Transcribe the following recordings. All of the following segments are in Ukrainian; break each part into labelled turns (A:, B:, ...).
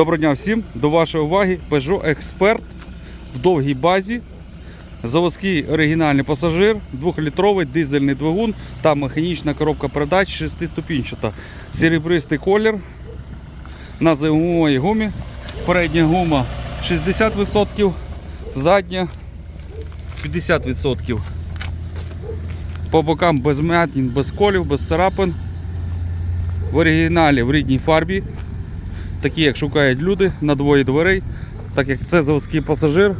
A: Доброго дня всім. До вашої уваги Peugeot Expert в довгій базі. Заводський оригінальний пасажир, 2-літровий дизельний двигун та механічна коробка передач 6-ступінчата. Серебристий колір на зимовій гумі. Передня гума 60%, задня 50%. По бокам без м'ятін, без колів, без царапин. В оригіналі в рідній фарбі. Такі, як шукають люди на двоє дверей. Так як це заводський пасажир.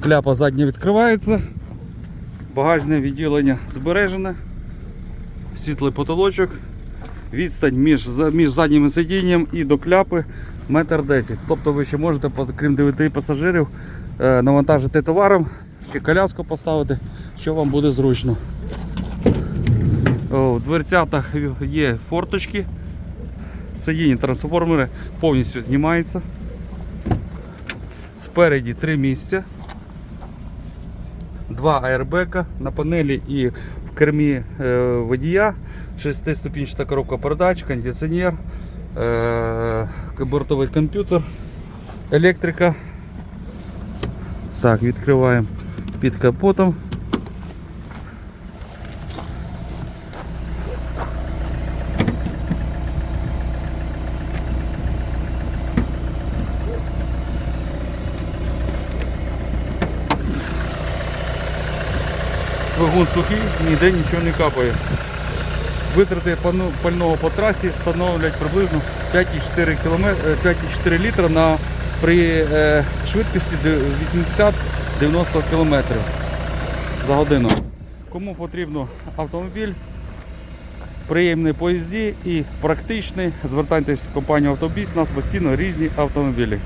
A: Кляпа задня відкривається. Багажне відділення збережене. Світлий потолочок. Відстань між, між заднім сидінням і до кляпи метр десять. Тобто ви ще можете, крім 9 пасажирів, е, навантажити товаром, чи коляску поставити, що вам буде зручно. В дверцятах є форточки. Сидіння трансформери повністю знімається. Спереді три місця. Два аербека на панелі і в кермі е, водія. Шестиступінчата коробка передач, кондиціонер, е, бортовий комп'ютер, електрика. Так, відкриваємо під капотом. Двигун сухий, ніде нічого не капає. Витрати пального по трасі становлять приблизно 5,4 км, е, 5,4 літра на, при е, швидкості 80-90 км за годину. Кому потрібно автомобіль, приємний поїзді і практичний, звертайтесь в компанію Автобіс, у нас постійно різні автомобілі.